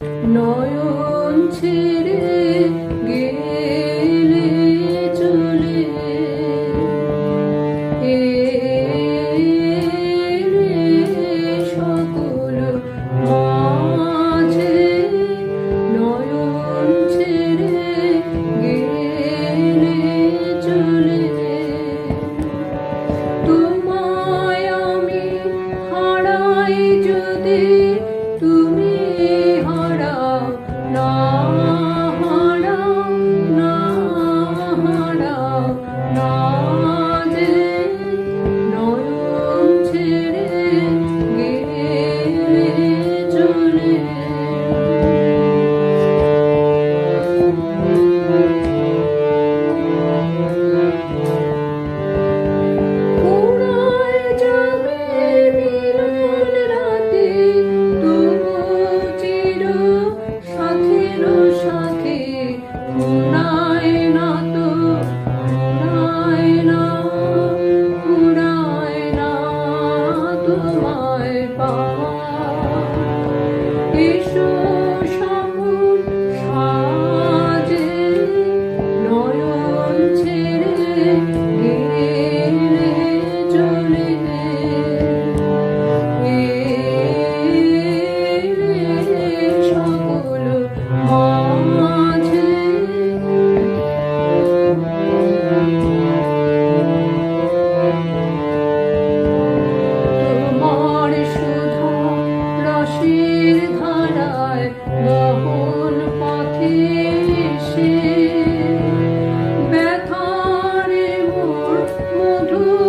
নয়ন ছেড়ে গেলে চলে। এ সকল মাঝে নয়ন ছেড়ে গেলে চলে। তোমায় আমি হারাই যদি তুমি হা Oh. mon.